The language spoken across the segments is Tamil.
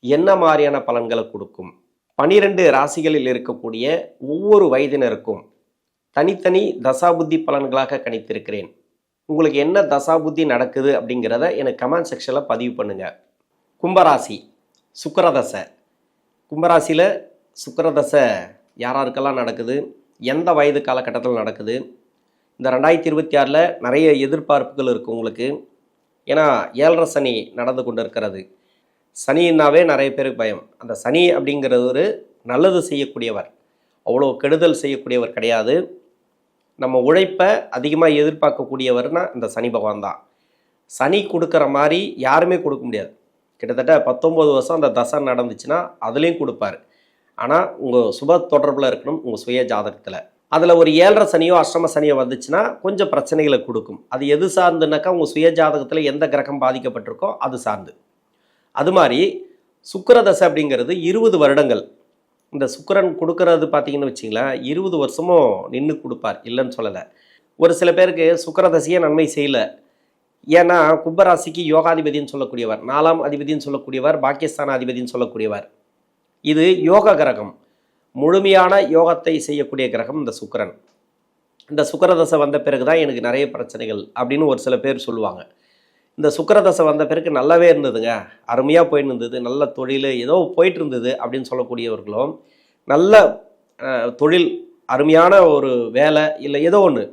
என்ன மாதிரியான பலன்களை கொடுக்கும்? பனிரெண்டு ராசிகளில் இருக்கக்கூடிய ஒவ்வொரு வயதினருக்கும் தனித்தனி தசாபுத்தி பலன்களாக கணித்திருக்கிறேன். உங்களுக்கு என்ன தசாபுத்தி நடக்குது அப்படிங்கிறத எனக்கு கமெண்ட் செக்ஷனில் பதிவு பண்ணுங்க. கும்பராசி சுக்கரதசை. கும்பராசியில் சுக்கரதசை யாராருக்கெல்லாம் நடக்குது? எந்த வயது காலகட்டத்தில் நடக்குது? இந்த ரெண்டாயிரத்தி இருபத்தி ஆறில் நிறைய எதிர்பார்ப்புகள் இருக்குது உங்களுக்கு. ஏன்னா ஏழரை சனி நடந்து கொண்டு இருக்கிறது சனின்னாவே நிறைய பேருக்கு பயம். அந்த சனி அப்படிங்கிறது ஒரு நல்லது செய்யக்கூடியவர். அவ்வளோ கெடுதல் செய்யக்கூடியவர் கிடையாது. நம்ம உழைப்பை அதிகமாக எதிர்பார்க்கக்கூடியவர்னா இந்த சனி பகவான் தான். சனி கொடுக்குற மாதிரி யாருமே கொடுக்க முடியாது. கிட்டத்தட்ட பத்தொம்போது வருஷம் அந்த தசை நடந்துச்சுன்னா அதுலேயும் கொடுப்பார். ஆனால் உங்கள் சுப தொடர்பில் இருக்கணும் உங்கள் சுய ஜாதகத்தில். அதில் ஒரு ஏழரை சனியோ அஷ்டம சனியோ வந்துச்சுன்னா கொஞ்சம் பிரச்சனைகளை கொடுக்கும். அது எது சார்ந்துனாக்கா உங்கள் சுய ஜாதகத்தில் எந்த கிரகம் பாதிக்கப்பட்டிருக்கோ அது சார்ந்து. அது மாதிரி சுக்கிரதசை அப்படிங்கிறது இருபது வருடங்கள். இந்த சுக்கரன் கொடுக்கறது பார்த்தீங்கன்னு வச்சிங்களேன் இருபது வருஷமும் நின்று கொடுப்பார் இல்லைன்னு சொல்லலை. ஒரு சில பேருக்கு சுக்கரதசையே நன்மை செய்யலை. ஏன்னா கும்பராசிக்கு யோகாதிபதின்னு சொல்லக்கூடியவர் நாலாம் அதிபதின்னு சொல்லக்கூடியவர் பாகிஸ்தான் அதிபதின்னு சொல்லக்கூடியவர். இது யோக கிரகம். முழுமையான யோகத்தை செய்யக்கூடிய கிரகம் இந்த சுக்கரன். இந்த சுக்கரதசை வந்த பிறகு தான் எனக்கு நிறைய பிரச்சனைகள் அப்படின்னு ஒரு சில பேர் சொல்லுவாங்க. இந்த சுக்கிரதசை வந்த பிறகு நல்லாவே இருந்ததுங்க. அருமையாக போயிட்டு இருந்தது நல்ல தொழில் ஏதோ போயிட்டு இருந்தது அப்படின்னு சொல்லக்கூடியவர்களும் நல்ல தொழில் அருமையான ஒரு வேலை இல்லை ஏதோ ஒன்று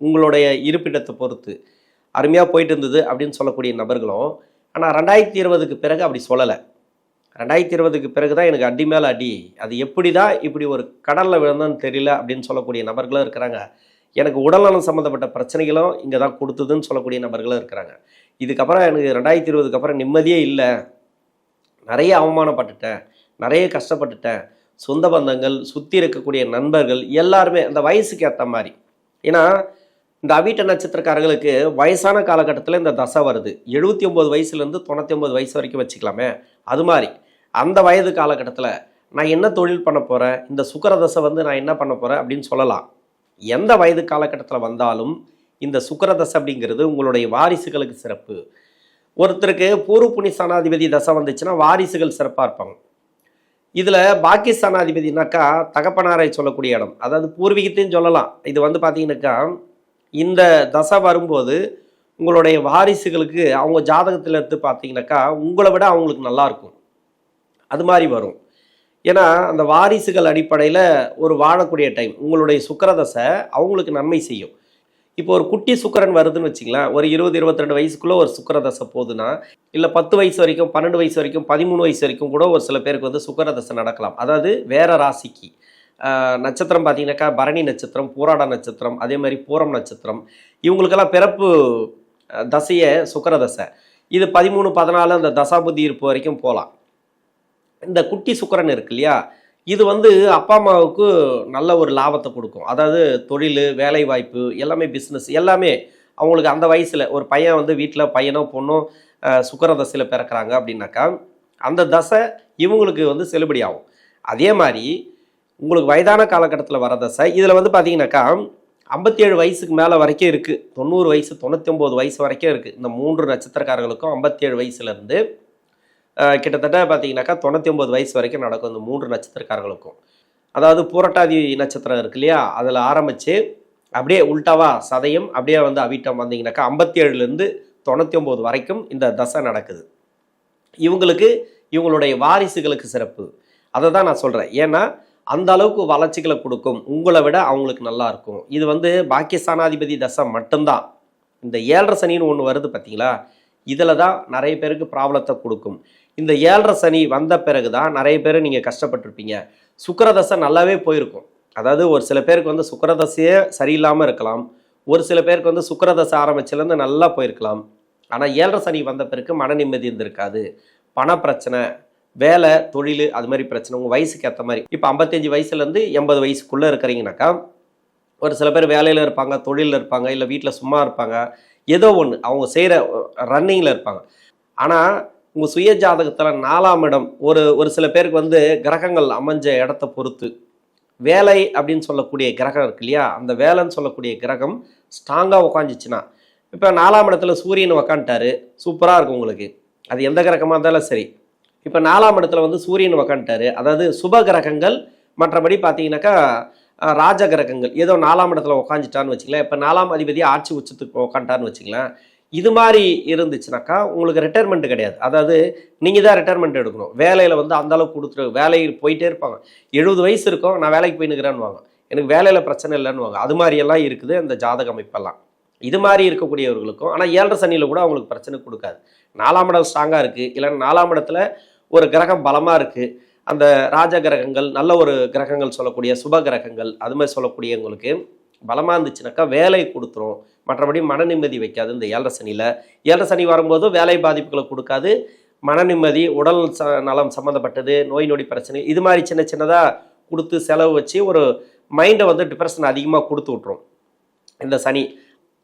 உங்களுடைய இருப்பிடத்தை பொறுத்து அருமையாக போயிட்டு இருந்தது அப்படின்னு சொல்லக்கூடிய நபர்களும் ஆனால் ரெண்டாயிரத்தி இருபதுக்கு பிறகு அப்படி சொல்லலை. ரெண்டாயிரத்தி இருபதுக்கு பிறகு தான் எனக்கு அடி மேலே அடி. அது எப்படி தான் இப்படி ஒரு கடலில் விழுந்தான்னு தெரியல அப்படின்னு சொல்லக்கூடிய நபர்களும் இருக்கிறாங்க. எனக்கு உடல்நலம் சம்மந்தப்பட்ட பிரச்சனைகளும் இங்கே தான் கொடுத்ததுன்னு சொல்லக்கூடிய நபர்களும் இருக்கிறாங்க. இதுக்கப்புறம் எனக்கு ரெண்டாயிரத்தி இருபதுக்கு அப்புறம் நிம்மதியே இல்லை. நிறைய அவமானப்பட்டுட்டேன். நிறைய கஷ்டப்பட்டுட்டேன். சொந்த பந்தங்கள் சுற்றி இருக்கக்கூடிய நண்பர்கள் எல்லாருமே அந்த வயசுக்கு ஏற்ற மாதிரி. ஏன்னா இந்த அவீட்ட நட்சத்திரக்காரர்களுக்கு வயசான காலகட்டத்தில் இந்த தசை வருது. எழுபத்தி ஒம்பது வயசுலேருந்து தொண்ணூற்றி ஒம்பது வயசு வரைக்கும் வச்சுக்கலாமே. அது மாதிரி. அந்த வயது காலகட்டத்தில் நான் என்ன தொழில் பண்ண போகிறேன் இந்த சுக்கர தசை வந்து நான் என்ன பண்ண போகிறேன் அப்படின்னு சொல்லலாம். எந்த வயது காலகட்டத்தில் வந்தாலும் இந்த சுக்கரதசை அப்படிங்கிறது உங்களுடைய வாரிசுகளுக்கு சிறப்பு. ஒருத்தருக்கு பூர்வ சனாதிபதி தசை வந்துச்சுன்னா வாரிசுகள் சிறப்பாக இருப்பாங்க. இதில் பாகிஸ்தானாதிபதினாக்கா தகப்பனாரை சொல்லக்கூடிய இடம். அதாவது பூர்வீகத்தையும் சொல்லலாம். இது வந்து பார்த்தீங்கன்னாக்கா இந்த தசை வரும்போது உங்களுடைய வாரிசுகளுக்கு அவங்க ஜாதகத்தில் எடுத்து பார்த்தீங்கன்னாக்கா உங்களை விட அவங்களுக்கு நல்லாயிருக்கும் அது மாதிரி வரும். ஏன்னா அந்த வாரிசுகள் அடிப்படையில் ஒரு வாழக்கூடிய டைம் உங்களுடைய சுக்கரதசை அவங்களுக்கு நன்மை செய்யும். இப்போ ஒரு குட்டி சுக்கரன் வருதுன்னு வச்சிங்களேன் ஒரு இருபது இருபத்தி ரெண்டு வயசுக்குள்ளே ஒரு சுக்கரதசை போகுதுன்னா இல்லை பத்து வயசு வரைக்கும் பன்னெண்டு வயசு வரைக்கும் பதிமூணு வயசு வரைக்கும் கூட ஒரு சில பேருக்கு வந்து சுக்கரதசை நடக்கலாம். அதாவது வேற ராசிக்கு. நட்சத்திரம் பார்த்தீங்கன்னாக்கா பரணி நட்சத்திரம் பூராட நட்சத்திரம் அதே மாதிரி பூரம் நட்சத்திரம். இவங்களுக்கெல்லாம் பிறப்பு தசையை தசையே சுக்கிரதசை. இது பதிமூணு பதினாலு அந்த தசாபுத்தி இருப்பு வரைக்கும் போகலாம். இந்த குட்டி சுக்கரன் இருக்கு இல்லையா இது வந்து அப்பா அம்மாவுக்கு நல்ல ஒரு லாபத்தை கொடுக்கும். அதாவது தொழில் வேலை வாய்ப்பு எல்லாமே பிஸ்னஸ் எல்லாமே அவங்களுக்கு அந்த வயசில் ஒரு பையன் வந்து வீட்டில் பையனோ பொண்ணோ சுக்கர தசையில் பிறக்கிறாங்க அப்படின்னாக்கா அந்த தசை இவங்களுக்கு வந்து செல்லுபடி ஆகும். அதே மாதிரி உங்களுக்கு வயதான காலகட்டத்தில் வர தசை இதில் வந்து பார்த்தீங்கன்னாக்கா ஐம்பத்தி ஏழு வயசுக்கு மேலே வரைக்கும் இருக்குது தொண்ணூறு வயசு தொண்ணூற்றி ஒம்பது வயசு வரைக்கும் இருக்குது இந்த மூன்று நட்சத்திரக்காரர்களுக்கும் ஐம்பத்தேழு வயசுலேருந்து கிட்டத்தட்ட பார்த்தீங்கன்னாக்கா தொண்ணூற்றி ஒம்பது வயசு வரைக்கும் நடக்கும் இந்த மூன்று நட்சத்திரக்காரர்களுக்கும். அதாவது பூரட்டாதி நட்சத்திரம் இருக்கு இல்லையா? அதில் ஆரம்பித்து அப்படியே உல்டாவா சதயம் அப்படியே வந்து அவிட்டம் வந்தீங்கன்னாக்கா ஐம்பத்தி ஏழுலேருந்து தொண்ணூற்றி ஒம்பது வரைக்கும் இந்த தசை நடக்குது. இவங்களுக்கு இவங்களுடைய வாரிசுகளுக்கு சிறப்பு. அதை தான் நான் சொல்கிறேன் ஏன்னா அந்த அளவுக்கு வளர்ச்சிகளை கொடுக்கும். உங்களை விட அவங்களுக்கு நல்லா இருக்கும். இது வந்து பாக்கியஸ்தானாதிபதி தசை மட்டும்தான். இந்த ஏழரை சனின்னு ஒன்று வருது பார்த்தீங்களா? இதில் தான் நிறைய பேருக்கு ப்ராப்ளத்தை கொடுக்கும். இந்த ஏழரை சனி வந்த பிறகு தான் நிறைய பேர் நீங்கள் கஷ்டப்பட்டிருப்பீங்க. சுக்கரதசை நல்லாவே போயிருக்கும். அதாவது ஒரு சில பேருக்கு வந்து சுக்கரதசையே சரியில்லாமல் இருக்கலாம். ஒரு சில பேருக்கு வந்து சுக்கரதசை ஆரம்பிச்சிலேருந்து நல்லா போயிருக்கலாம். ஆனால் ஏழரை சனி வந்த பிறகு மன நிம்மதி இருந்திருக்காது. பண பிரச்சனை வேலை தொழில் அது மாதிரி பிரச்சனை. உங்கள் வயசுக்கு ஏற்ற மாதிரி. இப்போ ஐம்பத்தஞ்சு வயசுலேருந்து எண்பது வயசுக்குள்ளே இருக்கிறீங்கனாக்கா ஒரு சில பேர் வேலையில் இருப்பாங்க தொழிலில் இருப்பாங்க இல்லை வீட்டில் சும்மா இருப்பாங்க. ஏதோ ஒன்று அவங்க செய்கிற ரன்னிங்கில் இருப்பாங்க. ஆனால் உங்கள் சுய ஜாதகத்தில் நாலாம் இடம் ஒரு ஒரு சில பேருக்கு வந்து கிரகங்கள் அமைஞ்ச இடத்த பொறுத்து. வேலை அப்படின்னு சொல்லக்கூடிய கிரகம் இருக்கு இல்லையா? அந்த வேலைன்னு சொல்லக்கூடிய கிரகம் ஸ்ட்ராங்காக உக்காந்துச்சுன்னா இப்போ நாலாம் இடத்துல சூரியன் உக்காந்துட்டாரு சூப்பராக இருக்கும் உங்களுக்கு. அது எந்த கிரகமாக இருந்தாலும் சரி. இப்போ நாலாம் இடத்துல வந்து சூரியன் உக்காந்துட்டாரு அதாவது சுப கிரகங்கள் மற்றபடி பார்த்தீங்கன்னாக்கா ராஜ கிரகங்கள் ஏதோ நாலாம் இடத்துல உக்காந்துட்டான்னு வச்சுக்கலாம் இப்போ நாலாம் அதிபதி ஆட்சி உச்சத்துக்கு உக்காண்டான்னு வச்சுக்கலாம் இது மாதிரி இருந்துச்சுனாக்கா உங்களுக்கு ரிட்டைர்மெண்ட் கிடையாது. அதாவது நீங்கள் தான் ரிட்டையர்மெண்ட் எடுக்கணும். வேலையில் வந்து அந்தளவுக்கு கொடுத்துரு வேலையில் போயிட்டே இருப்பாங்க. எழுபது வயசு இருக்கும் நான் வேலைக்கு போய் நிற்கிறேன்னு எனக்கு வேலையில் பிரச்சனை இல்லைன்னு அது மாதிரியெல்லாம் இருக்குது அந்த ஜாதக அமைப்பெல்லாம். இது மாதிரி இருக்கக்கூடியவர்களுக்கும் ஆனால் ஏழரை சனியில் கூட அவங்களுக்கு பிரச்சனை கொடுக்காது. நாலாம் இடம் ஸ்ட்ராங்காக இருக்குது இல்லைன்னா நாலாம் இடத்துல ஒரு கிரகம் பலமாக இருக்குது அந்த ராஜ கிரகங்கள் நல்ல ஒரு கிரகங்கள் சொல்லக்கூடிய சுப கிரகங்கள் அது மாதிரி சொல்லக்கூடியவங்களுக்கு பலமாக இருந்துச்சுனாக்கா வேலை கொடுத்துரும். மற்றபடி மன நிம்மதி வைக்காது இந்த ஏழரை சனியில். ஏழரை சனி வரும்போது வேலை பாதிப்புகளை கொடுக்காது. மன நிம்மதி உடல் ச நலம் சம்மந்தப்பட்டது நோய் நொடி பிரச்சனை இது மாதிரி சின்ன சின்னதாக கொடுத்து செலவு வச்சு ஒரு மைண்டை வந்து டிப்ரெஷன் அதிகமாக கொடுத்து விட்ரும் இந்த சனி.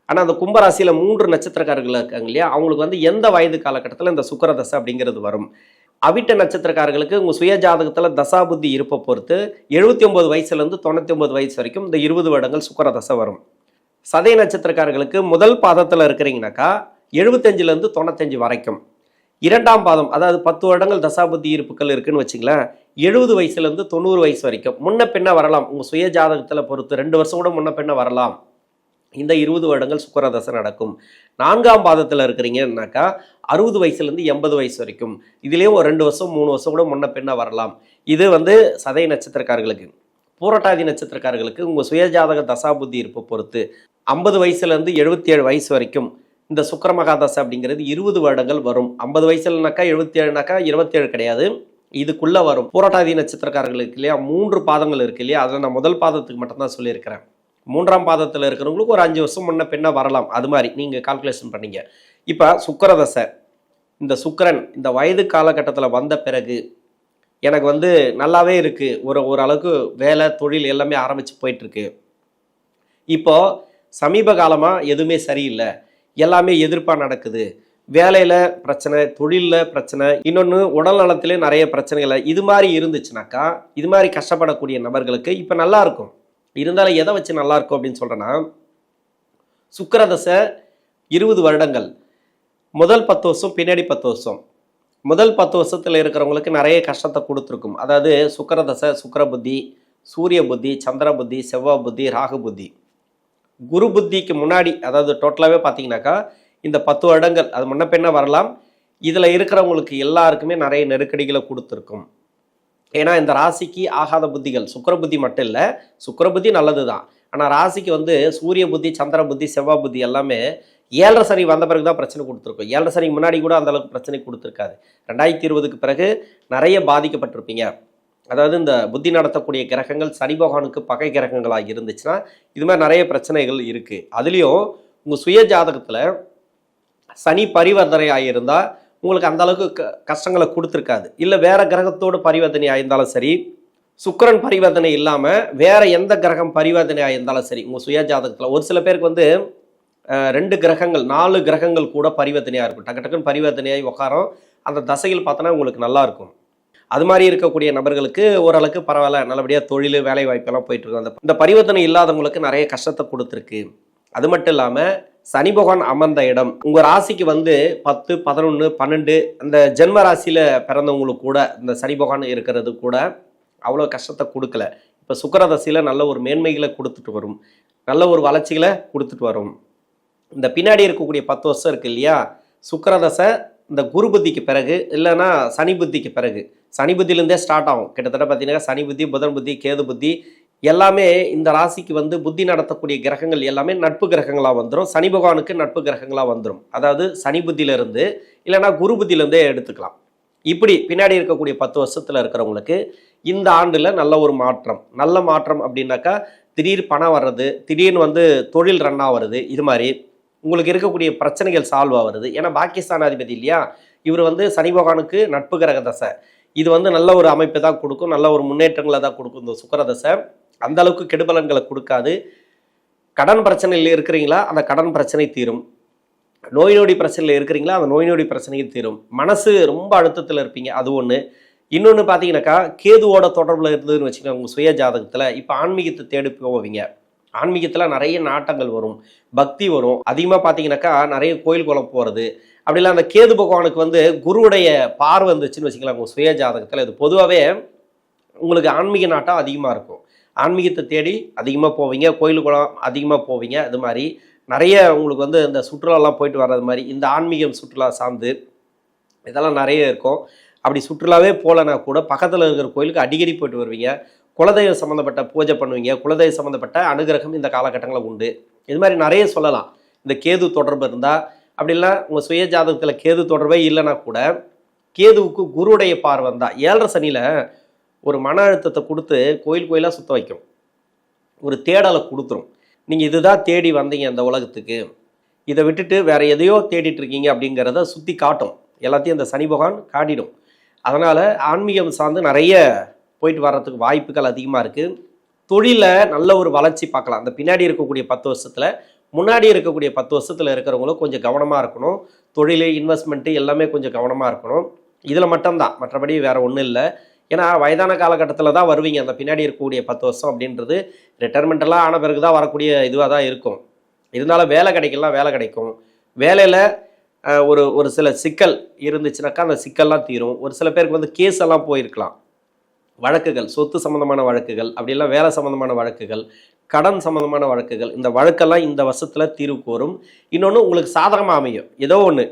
ஆனால் அந்த கும்பராசியில் மூன்று நட்சத்திரக்காரர்கள் இருக்காங்க இல்லையா? அவங்களுக்கு வந்து எந்த வயது காலகட்டத்தில் இந்த சுக்கரதசை அப்படிங்கிறது வரும். அவிட்ட நட்சத்திரக்காரர்களுக்கு உங்கள் சுய ஜாதகத்தில் தசாபுத்தி இருப்பை பொறுத்து எழுபத்தி ஒம்பது வயசுலேருந்து தொண்ணூற்றி ஒம்பது வயசு வரைக்கும் இந்த இருபது வருடங்கள் சுக்கர தசை வரும். சதய நட்சத்திரக்காரர்களுக்கு முதல் பாதத்தில் இருக்கிறீங்கனாக்கா எழுபத்தஞ்சிலேருந்து தொண்ணூத்தஞ்சு வரைக்கும். இரண்டாம் பாதம் அதாவது பத்து வருடங்கள் தசாபுத்தி இருப்புகள் இருக்குன்னு வச்சுங்களேன் எழுபது வயசுலேருந்து தொண்ணூறு வயசு வரைக்கும். முன்ன பின்ன வரலாம். உங்கள் சுய ஜாதகத்தில் பொறுத்து ரெண்டு வருஷம் கூட முன்ன பின்ன வரலாம். இந்த இருபது வருடங்கள் சுக்கரதசை நடக்கும். நான்காம் பாதத்தில் இருக்கிறீங்கன்னாக்கா அறுபது வயசுலேருந்து எண்பது வயசு வரைக்கும். இதுலேயும் ஒரு ரெண்டு வருஷம் மூணு வருஷம் கூட முன்ன பின்ன வரலாம். இது வந்து சதய நட்சத்திரக்காரர்களுக்கு பூரட்டாதி நட்சத்திரக்காரர்களுக்கு உங்கள் சுயஜாதக தசாபுத்தி இருப்பை பொறுத்து. ஐம்பது வயசுலேருந்து எழுபத்தி ஏழு வயசு வரைக்கும் இந்த சுக்கரமகாதசை அப்படிங்கிறது இருபது வருடங்கள் வரும். ஐம்பது வயசுலனாக்கா எழுபத்தி ஏழுனாக்கா இருபத்தேழு கிடையாது. இதுக்குள்ளே வரும். பூரட்டாதி நட்சத்திரக்காரர்களுக்கு இல்லையா மூன்று பாதங்கள் இருக்கு இல்லையா அதில் நான் முதல் பாதத்துக்கு மட்டும்தான் சொல்லியிருக்கிறேன். மூன்றாம் பாதத்தில் இருக்கிறவங்களுக்கு ஒரு அஞ்சு வருஷம் முன்ன பின்ன வரலாம். அது மாதிரி நீங்கள் கால்குலேஷன் பண்ணீங்க. இப்போ சுக்கரதசை இந்த சுக்கரன் இந்த வயது காலகட்டத்தில் வந்த பிறகு எனக்கு வந்து நல்லாவே இருக்குது ஒரு ஓரளவுக்கு வேலை தொழில் எல்லாமே ஆரம்பித்து போயிட்டுருக்கு. இப்போது சமீப காலமாக எதுவுமே சரியில்லை. எல்லாமே எதிர்ப்பாக நடக்குது. வேலையில் பிரச்சனை தொழிலில் பிரச்சனை இன்னொன்று உடல் நலத்திலே நிறைய பிரச்சனைகள். இது மாதிரி இருந்துச்சுனாக்கா இது மாதிரி கஷ்டப்படக்கூடிய நபர்களுக்கு இப்போ நல்லாயிருக்கும் இருந்தாலும் எதை வச்சு நல்லா இருக்கும் அப்படின்னு சொல்கிறேன்னா சுக்கிரதசை இருபது வருடங்கள். முதல் பத்து வருஷம் பின்னாடி பத்து வருஷம். முதல் பத்து வருஷத்தில் இருக்கிறவங்களுக்கு நிறைய கஷ்டத்தை கொடுத்துருக்கும். அதாவது சுக்கரதசை சுக்கிர புத்தி சூரிய புத்தி சந்திர புத்தி செவ்வாய் புத்தி ராகு புத்தி. குரு புத்திக்கு முன்னாடி அதாவது டோட்டலாகவே பார்த்தீங்கன்னாக்கா இந்த பத்து வருடங்கள் அது முன்ன பின்ன வரலாம். இதில் இருக்கிறவங்களுக்கு எல்லாருக்குமே நிறைய நெருக்கடிகளை கொடுத்துருக்கும். ஏன்னா இந்த ராசிக்கு ஆகாத புத்திகள். சுக்கிர புத்தி மட்டும் இல்லை சுக்கிர புத்தி நல்லது தான் ஆனால் ராசிக்கு வந்து சூரிய புத்தி சந்திர புத்தி செவ்வாய் புத்தி எல்லாமே ஏழரை சனி வந்த பிறகு தான் பிரச்சனை கொடுத்துருக்கோம். ஏழரை சனிக்கு முன்னாடி கூட அந்த அளவுக்கு பிரச்சனை கொடுத்துருக்காது. ரெண்டாயிரத்தி இருபதுக்கு பிறகு நிறைய பாதிக்கப்பட்டிருப்பீங்க. அதாவது இந்த புத்தி நடத்தக்கூடிய கிரகங்கள் சனி பகவானுக்கு பகை கிரகங்களாக இருந்துச்சுன்னா இது மாதிரி நிறைய பிரச்சனைகள் இருக்குது அதுலேயும் உங்கள் சுய ஜாதகத்தில் சனி பரிவர்த்தனை ஆகியிருந்தால் உங்களுக்கு அந்த அளவுக்கு க கஷ்டங்களை கொடுத்துருக்காது. இல்லை வேற கிரகத்தோடு பரிவர்த்தனை ஆயிருந்தாலும் சரி சுக்கிரன் பரிவர்த்தனை இல்லாமல் வேற எந்த கிரகம் பரிவர்த்தனை ஆயிருந்தாலும் சரி உங்கள் சுய ஜாதகத்தில் ஒரு சில பேருக்கு வந்து ரெண்டு கிரகங்கள் நாலு கிரகங்கள் கூட பரிவர்த்தனையாக இருக்கும். டக்கு டக்குன்னு பரிவர்த்தனையாகி உக்காரம். அந்த தசையில் பார்த்தோன்னா உங்களுக்கு நல்லா இருக்கும். அது மாதிரி இருக்கக்கூடிய நபர்களுக்கு ஓரளவுக்கு பரவாயில்ல நல்லபடியாக தொழில் வேலை வாய்ப்பெல்லாம் போயிட்டு இருக்கும் அந்த இந்த பரிவர்த்தனை இல்லாதவங்களுக்கு நிறைய கஷ்டத்தை கொடுத்துருக்கு. அது மட்டும் இல்லாமல் சனி பகவான் அமர்ந்த இடம். உங்கள் ராசிக்கு வந்து பத்து பதினொன்று பன்னெண்டு அந்த ஜென்ம ராசியில் பிறந்தவங்களுக்கு கூட இந்த சனி பகவான் இருக்கிறது கூட அவ்வளோ கஷ்டத்தை கொடுக்கல. இப்போ சுக்கரதசையில் நல்ல ஒரு மேன்மைகளை கொடுத்துட்டு வரும். நல்ல ஒரு வளர்ச்சிகளை கொடுத்துட்டு வரும். இந்த பின்னாடி இருக்கக்கூடிய பத்து வருஷம் இருக்கு இல்லையா? சுக்கரதசை இந்த குரு புத்திக்கு பிறகு இல்லைன்னா சனி புத்திக்கு பிறகு. சனி புத்திலேருந்தே ஸ்டார்ட் ஆகும். கிட்டத்தட்ட பார்த்தீங்கன்னா சனி புத்தி புதன் புத்தி கேது புத்தி எல்லாமே இந்த ராசிக்கு வந்து புத்தி நடத்தக்கூடிய கிரகங்கள் எல்லாமே நட்பு கிரகங்களாக வந்துடும் சனி பகவானுக்கு நட்பு கிரகங்களாக வந்துடும் அதாவது சனி புத்தியிலிருந்து இல்லைன்னா குரு புத்தியிலேருந்தே எடுத்துக்கலாம். இப்படி பின்னாடி இருக்கக்கூடிய பத்து வருஷத்தில் இருக்கிறவங்களுக்கு இந்த ஆண்டில் நல்ல ஒரு மாற்றம். நல்ல மாற்றம் அப்படின்னாக்கா திடீர் பணம் வர்றது திடீர்னு வந்து தொழில் ரன் ஆகிறது இது மாதிரி உங்களுக்கு இருக்கக்கூடிய பிரச்சனைகள் சால்வ் ஆகிறது ஏன்னா பாகிஸ்தான் அதிபதி இல்லையா? இவர் வந்து சனி பகவானுக்கு நட்பு கிரக தசை. இது வந்து நல்ல ஒரு அமைப்பை தான் கொடுக்கும் நல்ல ஒரு முன்னேற்றங்களை தான் கொடுக்கும் இந்த சுக்கர தசை. அந்த அளவுக்கு கெடுபலன்களை கொடுக்காது. கடன் பிரச்சனையில் இருக்கிறீங்களா? அந்த கடன் பிரச்சனை தீரும். நோய் நொடி பிரச்சனையில் இருக்கிறீங்களா? அந்த நோய் நொடி பிரச்சனையும் தீரும். மனசு ரொம்ப அழுத்தத்தில் இருப்பீங்க. அது ஒன்று இன்னொன்று பார்த்தீங்கன்னாக்கா கேதுவோட தொடர்பில் இருந்ததுன்னு வச்சுக்கோங்க உங்கள் சுய ஜாதகத்தில். இப்போ ஆன்மீகத்தை தேடி போவீங்க. ஆன்மீகத்தில் நிறைய நாட்டங்கள் வரும். பக்தி வரும். அதிகமாக பார்த்தீங்கன்னாக்கா நிறைய கோயில் குளம் போகிறது அப்படிலாம் அந்த கேது பகவானுக்கு வந்து குருவுடைய பார்வை வந்துச்சுன்னு வச்சுக்கலாம் உங்கள் சுய ஜாதகத்தில். இது பொதுவாகவே உங்களுக்கு ஆன்மீக நாட்டம் அதிகமாக இருக்கும். ஆன்மீகத்தை தேடி அதிகமாக போவீங்க கோயில் குளம் அதிகமாக போவீங்க அது மாதிரி நிறைய உங்களுக்கு வந்து இந்த சுற்றுலாலாம் போயிட்டு வர்றது மாதிரி இந்த ஆன்மீகம் சுற்றுலா சார்ந்து இதெல்லாம் நிறைய இருக்கும். அப்படி சுற்றுலாவே போகலனா கூட பக்கத்தில் இருக்கிற கோயிலுக்கு அடிக்கடி போயிட்டு வருவீங்க. குலதெய்வம் சம்மந்தப்பட்ட பூஜை பண்ணுவீங்க குலதெய்வம் சம்மந்தப்பட்ட அனுகிரகம் இந்த காலகட்டங்களில் உண்டு. இது மாதிரி நிறைய சொல்லலாம். இந்த கேது தொடர்பு இருந்தால் அப்படிலாம் உங்கள் சுய ஜாதகத்தில் கேது தொடர்பே இல்லைனா கூட கேதுவுக்கு குருடைய பார்வை தான் ஏழரை சனியில் ஒரு மன அழுத்தத்தை கொடுத்து கோயில் கோயிலாக சுத்த வைக்கும். ஒரு தேடலை கொடுத்துரும். நீங்கள் இதுதான் தேடி வந்தீங்க அந்த உலகத்துக்கு. இதை விட்டுட்டு வேற எதையோ தேடிட்டு இருக்கீங்க அப்படிங்கிறத சுற்றி காட்டும். எல்லாத்தையும் அந்த சனி பகவான் காட்டிடும். அதனால் ஆன்மீகம் சார்ந்து நிறைய போயிட்டு வர்றதுக்கு வாய்ப்புகள் அதிகமாக இருக்குது தொழிலில் நல்ல ஒரு வளர்ச்சி பார்க்கலாம். அந்த பின்னாடி இருக்கக்கூடிய பத்து வருஷத்தில் முன்னாடி இருக்கக்கூடிய பத்து வருஷத்தில் இருக்கிறவங்களும் கொஞ்சம் கவனமாக இருக்கணும். தொழில் இன்வெஸ்ட்மெண்ட்டு எல்லாமே கொஞ்சம் கவனமாக இருக்கணும். இதில் மட்டும்தான். மற்றபடி வேறு ஒன்றும் இல்லை. ஏன்னா வயதான காலகட்டத்தில் தான் வருவீங்க. அந்த பின்னாடி இருக்கக்கூடிய பத்து வருஷம் அப்படின்றது ரிட்டைர்மெண்ட்டெல்லாம் ஆன பிறகு தான் வரக்கூடிய இதுவாக தான் இருக்கும். இருந்தாலும் வேலை கிடைக்கலாம் வேலை கிடைக்கும். வேலையில் ஒரு ஒரு சில சிக்கல் இருந்துச்சுனாக்கா அந்த சிக்கல்லாம் தீரும். ஒரு சில பேருக்கு வந்து கேஸ் எல்லாம் போயிருக்கலாம். வழக்குகள் சொத்து சம்மந்தமான வழக்குகள் அப்படிலாம் வேலை சம்மந்தமான வழக்குகள் கடன் சம்மந்தமான வழக்குகள் இந்த வழக்கெல்லாம் இந்த வருஷத்தில் தீர்வு கோரும் இன்னொன்று உங்களுக்கு சாதகமாக அமையும். ஏதோ ஒன்று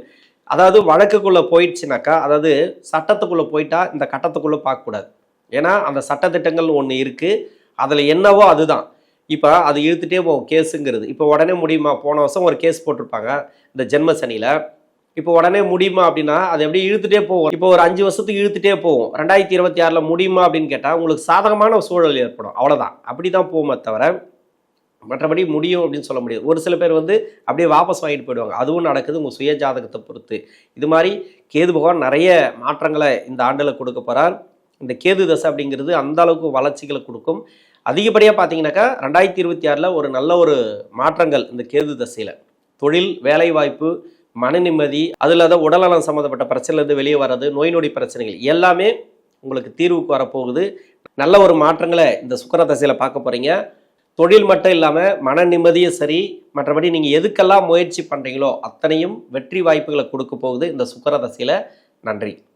அதாவது வழக்குக்குள்ளே போயிடுச்சுனாக்கா அதாவது சட்டத்துக்குள்ளே போயிட்டா இந்த கட்டத்துக்குள்ளே பார்க்கக்கூடாது ஏன்னா அந்த சட்டத்திட்டங்கள் ஒன்று இருக்குது அதில் என்னவோ அதுதான். இப்போ அது இழுத்துட்டே போகும் கேஸுங்கிறது. இப்போ உடனே முடியுமா? போன வருஷம் ஒரு கேஸ் போட்டிருப்பாங்க இந்த ஜென்ம சனியில். இப்போ உடனே முடியுமா அப்படின்னா அது எப்படி இழுத்துட்டே போகும். இப்போ ஒரு அஞ்சு வருஷத்துக்கு இழுத்துட்டே போகும். ரெண்டாயிரத்தி இருபத்தி ஆறில் முடியுமா அப்படின்னு கேட்டால் உங்களுக்கு சாதகமான சூழல் ஏற்படும். அவ்வளோதான் அப்படி தான் போகுமே தவிர மற்றபடி முடியும் அப்படின்னு சொல்ல முடியாது. ஒரு சில பேர் வந்து அப்படியே வாபஸ் வாங்கிட்டு போயிடுவாங்க. அதுவும் நடக்குது உங்கள் சுய ஜாதகத்தை பொறுத்து. இது மாதிரி கேது பகவான் நிறைய மாற்றங்களை இந்த ஆண்டில் கொடுக்க போகிறார் இந்த கேது தசை அப்படிங்கிறது அந்த அளவுக்கு வளர்ச்சிகளை கொடுக்கும். அதிகப்படியாக பார்த்தீங்கன்னாக்கா ரெண்டாயிரத்தி இருபத்தி ஆறில் ஒரு நல்ல ஒரு மாற்றங்கள் இந்த கேது தசையில். தொழில் வேலைவாய்ப்பு மன நிம்மதி அது இல்லாத உடல்நலம் சம்மந்தப்பட்ட பிரச்சனைலேருந்து வெளியே வர்றது நோய் நொடி பிரச்சனைகள் எல்லாமே உங்களுக்கு தீர்வுக்கு வரப்போகுது. நல்ல ஒரு மாற்றங்களை இந்த சுக்கர தசையில் பார்க்க போகிறீங்க தொழில் மட்டும் இல்லாமல் மன நிம்மதியும் சரி மற்றபடி நீங்கள் எதுக்கெல்லாம் முயற்சி பண்ணுறீங்களோ அத்தனையும் வெற்றி வாய்ப்புகளை கொடுக்க போகுது இந்த சுக்கர தசையில். நன்றி.